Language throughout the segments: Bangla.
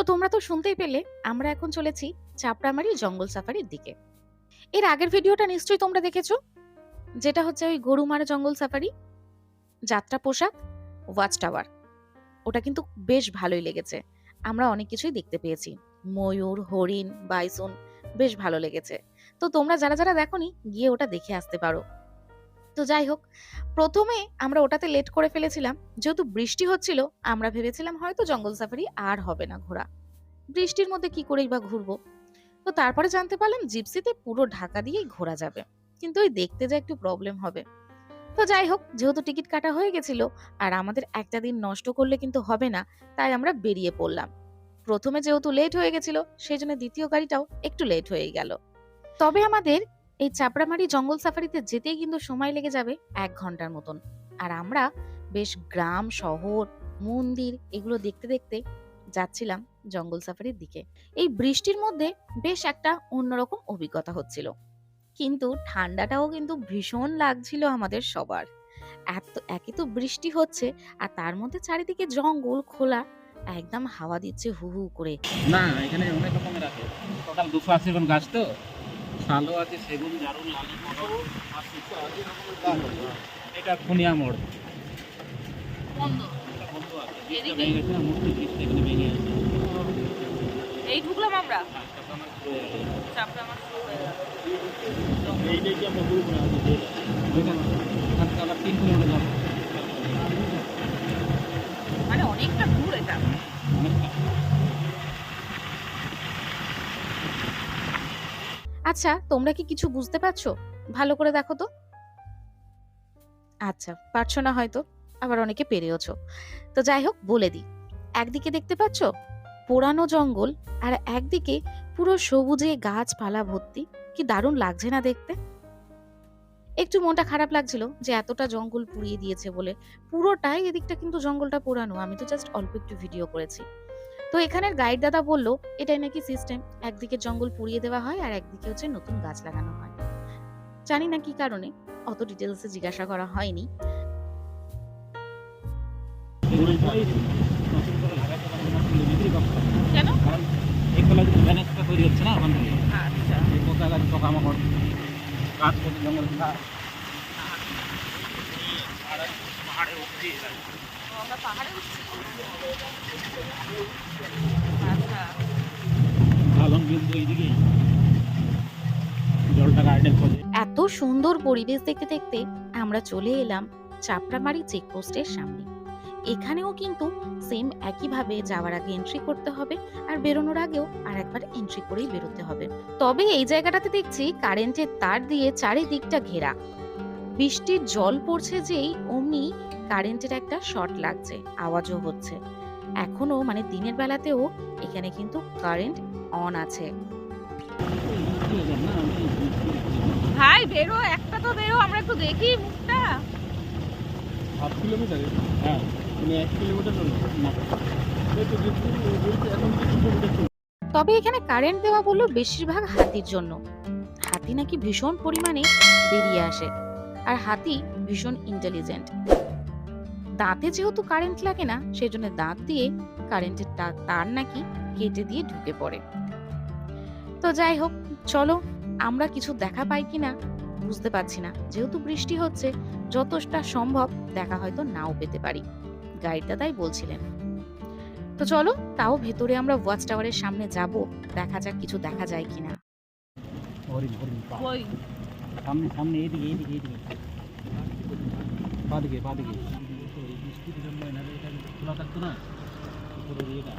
তো তোমরা তো শুনতেই পেলে, আমরা এখন চলেছি চাপড়ামারি জঙ্গল সাফারির দিকে। এর আগের ভিডিওটা নিশ্চয়ই তোমরা দেখেছ, যেটা হচ্ছে ওই গরুমারা জঙ্গল সাফারি, যাত্রা পোশাক ওয়াচ টাওয়ার ওটা কিন্তু বেশ ভালোই লেগেছে, আমরা অনেক কিছুই দেখতে পেয়েছি। ময়ূর, হরিণ, বাইসন, বেশ ভালো লেগেছে। তো তোমরা যারা যারা দেখোনি, গিয়ে ওটা দেখে আসতে পারো। তো যাই হোক, প্রথমে আমরা ওটাতে লেট করে ফেলেছিলাম। যেহেতু বৃষ্টি হচ্ছিল, আমরা ভেবেছিলাম হয়তো জঙ্গল সাফারি আর হবে না ঘোরা। বৃষ্টির মধ্যে কি করেই বা ঘুরবো? তো তারপরে জানতে পারলাম জিপসিতে পুরো ঢাকা দিয়েই ঘোরা যাবে। কিন্তু ওই দেখতে যা একটু প্রবলেম হবে। তো যাই হোক, যেহেতু টিকিট কাটা হয়ে গেছিল আর আমাদের একটা দিন নষ্ট করলে কিন্তু হবে না, তাই আমরা বেরিয়ে পড়লাম। প্রথমে যেহেতু লেট হয়ে গেছিল, সেই জন্য দ্বিতীয় গাড়িটাও একটু লেট হয়ে গেল। তবে আমাদের এই চাপড়ামারি জঙ্গল সাফারিতে যেতেই কিন্তু সময় লেগে যাবে এক ঘণ্টার মতন। আর আমরা বেশ গ্রাম, শহর, মন্দির এগুলো দেখতে দেখতে যাচ্ছিলাম জঙ্গল সাফারির দিকে। এই বৃষ্টির মধ্যে বেশ একটা অন্যরকম অভিজ্ঞতা হচ্ছিল। কিন্তু ঠান্ডাটাও কিন্তু ভীষণ লাগছিল আমাদের সবার। এত একই তো বৃষ্টি হচ্ছে আর তার মধ্যে চারিদিকে জঙ্গল খোলা, একদম হাওয়া দিচ্ছে হু হু করে। না, এখানে অনেক রকমের আছে। টোটাল দুশো আশি গাছ তো। শালও আছে সেগুন জারুল লালি মটর। এটা খুনিয়া মোড়। এটা বন্ধ আছে। ব্রিজটা ভেঙে গেছে না আচ্ছা তোমরা কি কিছু বুঝতে পারছ? ভালো করে দেখো তো। আচ্ছা পারছ না হয়তো, আবার অনেকে পেরেওছো। তো যাই হোক, বলে দিই। একদিকে দেখতে পাচ্ছ, পোড়ানো জঙ্গল, আর একদিকে পুরো সবুজে গাছপালা ভর্তি। কি দারুণ লাগছে না দেখতে? একটু মনটা খারাপ লাগছিল যে এতটা জঙ্গল পুড়িয়ে দিয়েছে বলে। পুরোটাই এদিকটা কিন্তু জঙ্গলটা পোড়ানো, আমি তো জাস্ট অল্প একটু ভিডিও করেছি। তো এখানের গাইড দাদা বলল, এটাই নাকি সিস্টেম একদিকে জঙ্গল পুড়িয়ে দেওয়া হয় আর একদিকে হচ্ছে নতুন গাছ লাগানো হয়। জানি না কি কারণে, অত ডিটেলসে জিজ্ঞাসা করা হয়নি। কেন? আচ্ছা। পোকামাকড় কেটে জঙ্গল আমরা পাহাড়ে উঠছি। আচ্ছা কিন্তু এইদিকেই জলটা গার্ডেন এত সুন্দর পরিবেশ দেখতে দেখতে আমরা চলে এলাম চাপড়ামারি চেকপোস্টের সামনে। এখানেও কিন্তু সেম একইভাবে যাওয়ার আগে এন্ট্রি করতে হবে আর বেরোনোর আগেও আর একবার এন্ট্রি করেই বেরোতে হবে। তবে এই জায়গাটাতে দেখছি কারেন্টের তার দিয়ে চারিদিকটা ঘেরা। বৃষ্টির জল পড়ছে যেই অমনি কারেন্টের একটা শর্ট লাগছে আওয়াজও হচ্ছে। এখনও মানে দিনের বেলাতেও এখানে কিন্তু কারেন্ট অন আছে। ভাই বেরো একটা তো বেরো আমরা একটু দেখি মুখটা। Half kilometre? হ্যাঁ মানে এক কিলোমিটার না তবে এখানে কারেন্ট দেওয়া বলল বেশিরভাগ হাতির জন্য। হাতি নাকি ভীষণ পরিমাণে বেরিয়ে আসে। আর হাতি ভীষণ ইন্টেলিজেন্ট দাঁতে যেহেতু কারেন্ট লাগে না সেই জন্য দাঁত দিয়ে কারেন্টের তার নাকি কেটে দিয়ে ঢুকে পড়ে। তো যাই হোক চলো আমরা কিছু দেখা পাই কিনা বুঝতে পারছি না। যেহেতু বৃষ্টি হচ্ছে যতটা সম্ভব দেখা হয়তো নাও পেতে পারি গাইডটা তাই বলছিলেন। তো চলো তাও ভেতরে আমরা ওয়াচ টাওয়ারের সামনে যাব দেখা যাক কিছু দেখা যায় কিনা। সামনে সামনে এইদিকে এইদিকে এইদিকে বাদিকে বাদিকে এই বৃষ্টির জন্য এনাদের এটা খোলা থাকতো না উপরের ইয়েটা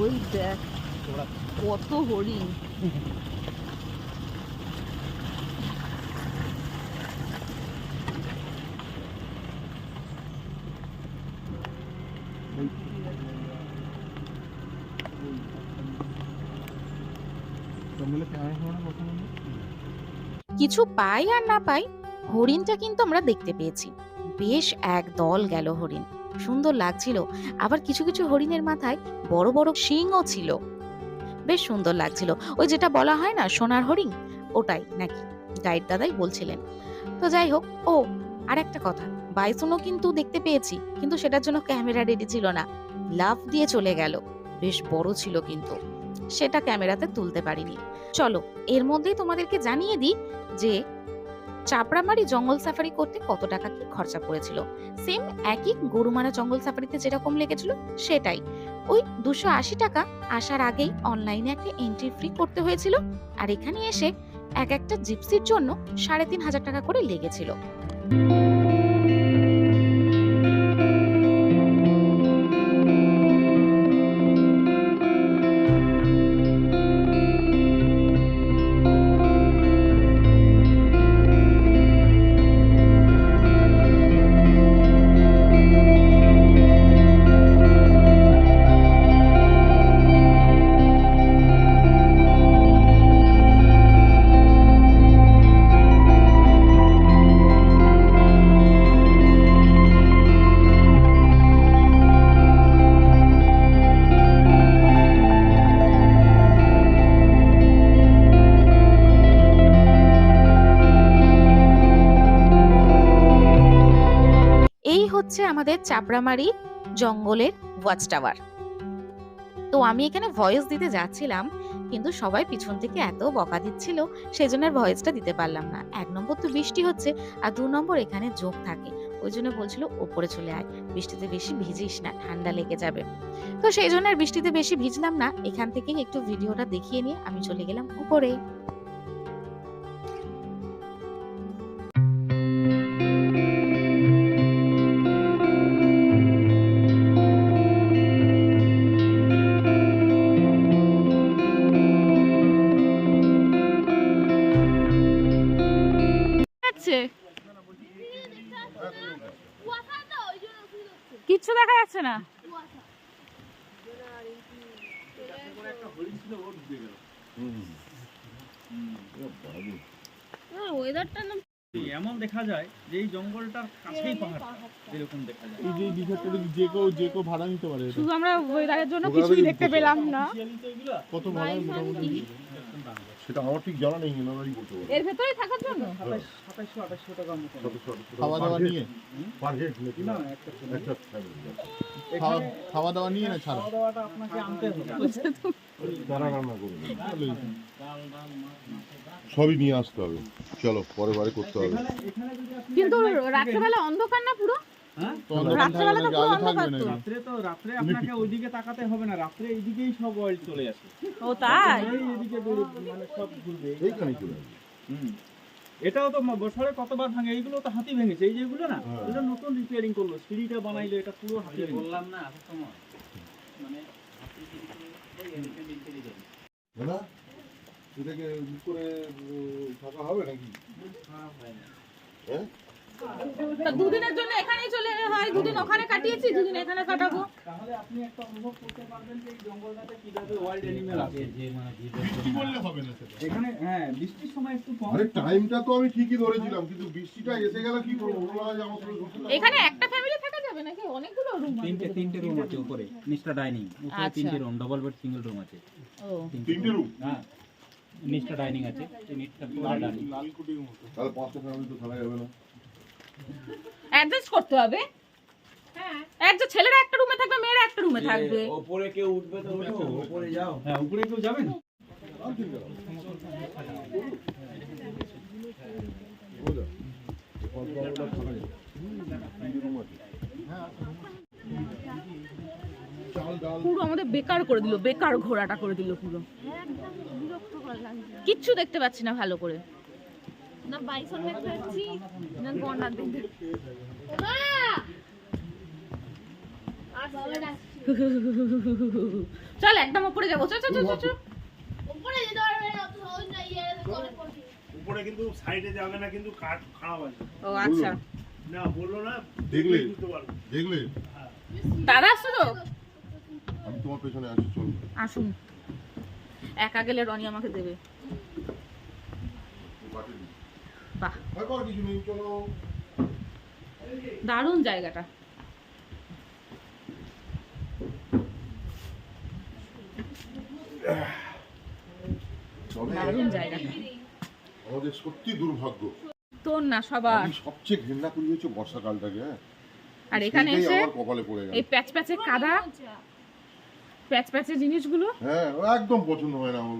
ওই দেখ কত হরিণ কিছু পাই আর না পাই, হরিণটা কিন্তু আমরা দেখতে পেয়েছি। বেশ এক দল গেল হরিণ। সুন্দর লাগছিল। আবার কিছু কিছু হরিণের মাথায় বড় বড় শিংও ছিল। বেশ সুন্দর লাগছিল। ওই যেটা বলা হয় না, সোনার হরিণ, ওটাই নাকি? গাইড দাদাই বলছিলেন। তো যাই হোক, ও, আর একটা কথা। বাইসনও কিন্তু দেখতে পেয়েছি, কিন্তু সেটার জন্য ক্যামেরা রেডি ছিল না। লাভ দিয়ে চলে গেল। বেশ বড় ছিল কিন্তু। সেটা ক্যামেরাতে তুলতে পারিনি। চলো, এর মধ্যেই তোমাদেরকে জানিয়ে দিই যে চাপড়ামারি জঙ্গল সাফারি করতে কত টাকা কি খরচা পড়েছিল। সেম একই গরুমারা জঙ্গল সাফারিতে যেরকম লেগেছিল সেটাই। ওই দুশো আশি টাকা আসার আগেই অনলাইনে একটা এন্ট্রি ফ্রি করতে হয়েছিল আর এখানে এসে এক একটা জিপসির জন্য সাড়ে তিন হাজার টাকা করে লেগেছিল। আমাদের চাপড়ামারি জঙ্গলের ওয়াচ টাওয়ার তো আমি এখানে ভয়েস দিতে যাচ্ছিলাম, কিন্তু সবাই পিছন থেকে এত বকা দিচ্ছিল সেই জন্য আর ভয়েসটা দিতে পারলাম না। এক নম্বর তো বৃষ্টি হচ্ছে, আর দু নম্বর এখানে জোক থাকে। ওই জন্য বলছিল, ওপরে চলে আয়, বৃষ্টিতে বেশি ভিজিস না, ঠান্ডা লেগে যাবে। তো সেই জন্য আর বৃষ্টিতে বেশি ভিজলাম না। এখান থেকেই একটু ভিডিওটা দেখিয়ে নিয়ে আমি চলে গেলাম উপরে। যাচ্ছে না? ওয়েদারটা না এমন দেখা যায় যে এই জঙ্গলটার কাছেই পাহাড়। এরকম দেখা যায়। এই যে এই যে কেউ যে কেউ ভাড়া নিতে পারে শুধু আমরা ওয়েদারের জন্য কিছুই দেখতে পেলাম না। কত ভাড়া মোটামুটি? সেটা আমার ঠিক জানা নেই এনারাই বলতে এর ভেতরেই থাকার জন্য? সাতাশ সাতাশশো আঠাশশো মতো। খাওয়া দাওয়া নিয়ে? পার হেড নাকি? না না একটা একটা family। খাওয়া দাওয়া নিয়ে না ছাড়া? খাওয়া দাওয়াটা আপনাকে আনতে হবে। তারা রান্না করবে ভালোই। সবই নিয়ে আসতে হবে। চলো পরে বারে করতে হবে। কিন্তু রাত্রেবেলা অন্ধকার না পুরো? হ্যাঁ? রাত্রে তো রাত্রে আপনাকে ওইদিকে তাকাতে হবে না রাত্রে এইদিকেই সব অয়েল চলে আসে। ও তাই? এই মানে সব ঘুরবে। এইখানে চলে আসবে। হুম। এটাও তো বছরে কতবার ভাঙে? এইগুলো তো হাতি ভেঙেছে। এই যেগুলো না হ্যাঁ। এটা নতুন রিপেয়ারিং করল। সিঁড়িটা বানাইলো এটা পুরো হাতি বললাম না আসার সময়। মানে এটাকে করে থাকা হবে নাকি? হ্যাঁ? তা দুদিনের জন্য এখানেই চলে হয় দুদিন ওখানে কাটিয়েছি দুদিন এখানে কাটাবো। তাহলে আপনি একটা অনুভব করতে পারবেন যে এই জঙ্গলটাতে কীভাবে ওয়াইল্ড অ্যানিমেল আছে। যে মানে কি বললে হবে না সেটা? এখানে হ্যাঁ বৃষ্টির সময় একটু কম। আরে টাইমটা তো আমি ঠিকই ধরেছিলাম কিন্তু বৃষ্টিটা এসে গেলে কি করব? ওরা আজ আমার সঙ্গে এখানে একটা ফ্যামিলি থাকা যাবে নাকি? অনেকগুলো রুম তিনটে তিনটে রুম আছে উপরে নিচটা ডাইনিং উপরে আচ্ছা। তিনটে room double bed single room আছে। ও। তিনটে রুম হ্যাঁ। নিচটা ডাইনিং আছে এই নিচটা পুরো ডাইনিং লালকুটির মতো। তাহলে পাঁচটা ফ্যামিলি তো থাকা যাবে না। অ্যাডজাস্ট করতে হবে। হ্যাঁ। একটা ছেলেরা একটা রুমে থাকবে মেয়েরা একটা রুমে থাকবে। ওপরে কেউ উঠবে তো উঠো ওপরে যাও। হ্যাঁ উপরে কেউ যাবেন পুরো আমাদের বেকার করে দিল বেকার ঘোড়াটা করে দিল পুরো। কিচ্ছু দেখতে পাচ্ছি না ভালো করে। না বাইসন দেখতে পাচ্ছি না গন্ডার দেখতে চল একদম উপরে যাব চল চল চল চল, উপরে যেতে পারবে না অত সহজ উপরে কিন্তু সাইডে যাবে না কিন্তু কাঠ খারাপ আছে। ও আচ্ছা। না বলল না দেখলে? দেখলে দাদা আসছো তো? আমি তোমার পেছনে আসি চলো। আসুন। একা গেলে রনি আমাকে দেবে। কাটে বাহ। দারুণ জায়গাটা। দারুণ জায়গাটা আমাদের সত্যি দুর্ভাগ্য। তোর না সবার। সবচেয়ে ঘৃণা করি হচ্ছে বর্ষাকালটাকে হ্যাঁ? আর এখানে সেইটাই এসে আমার কপালে পড়ে গেল। এই প্যাচ প্যাচে কাদা প্যাচ প্যাচে জিনিসগুলো? হ্যাঁ একদম পছন্দ হয় না আমার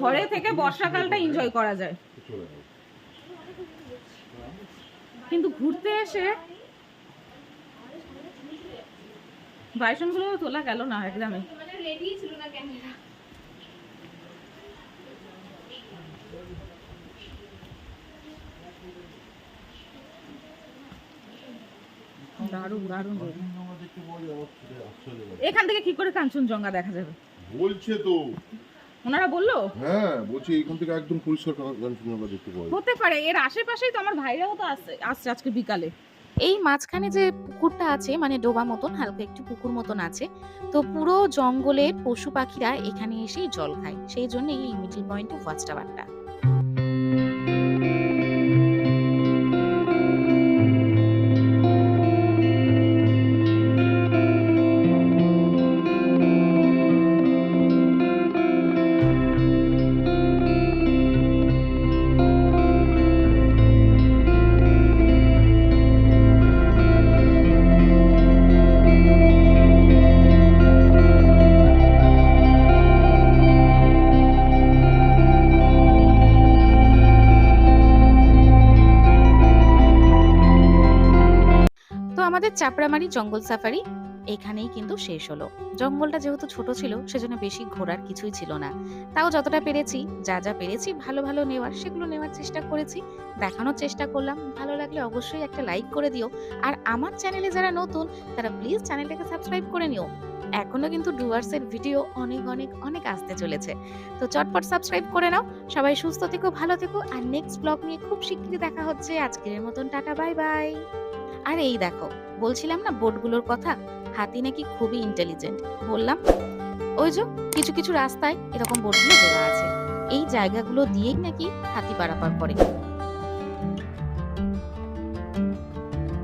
ঘরে থেকে বর্ষাকালটা এনজয় করা যায়। কিন্তু ঘুরতে এসে বাইসনগুলো তোলা গেল না একদমই। দারুণ দারুণ। এখান থেকে কি করে কাঞ্চনজঙ্ঘা দেখা যাবে। বলছে তো। ওনারা বলল? হ্যাঁ বলছি এইখান থেকে একদম পরিষ্কার কাঞ্চনজঙ্ঘা দেখতে পাওয়া হতে পারে এর আশেপাশেই তো আমার ভাইরাও তো আসছে আসছে আজকে বিকালে। এই মাঝখানে যে পুকুরটা আছে মানে ডোবা মতন হালকা একটু পুকুর মতন আছে তো পুরো জঙ্গলের পশু পাখিরা এখানে এসেই জল খায় সেই জন্য এই মিডিল পয়েন্ট ওয়াচ টাওয়ারটা চাপড়ামারি জঙ্গল সাফারি, এখানেই কিন্তু শেষ হলো। জঙ্গলটা যেহেতু ছোট ছিল, সেজন্য বেশি ঘোরার কিছুই ছিল না। তাও যতটা পেরেছি, যা যা পেরেছি, ভালো ভালো নেওয়ার, সেগুলো নেওয়ার চেষ্টা করেছি, দেখানোর চেষ্টা করলাম। ভালো লাগলে অবশ্যই একটা লাইক করে দিও। আর আমার চ্যানেলে যারা নতুন, তারা প্লিজ চ্যানেলটাকে সাবস্ক্রাইব করে নিও। এখনও কিন্তু ডুয়ার্সের ভিডিও অনেক অনেক অনেক আসতে চলেছে। তো চটপট সাবস্ক্রাইব করে নাও। সবাই সুস্থ থেকো, ভালো থেকো। আর নেক্সট ব্লগ নিয়ে খুব শিগগিরই দেখা হচ্ছে। আজকের মতন টাটা বাই বাই আর এই দেখো, বলছিলাম না বোটগুলোর কথা? হাতি নাকি খুবই ইন্টেলিজেন্ট বললাম, ওই যে কিছু কিছু রাস্তায় এরকম বোটগুলো দেওয়া আছে। এই জায়গাগুলো দিয়েই নাকি হাতি পারাপার করে।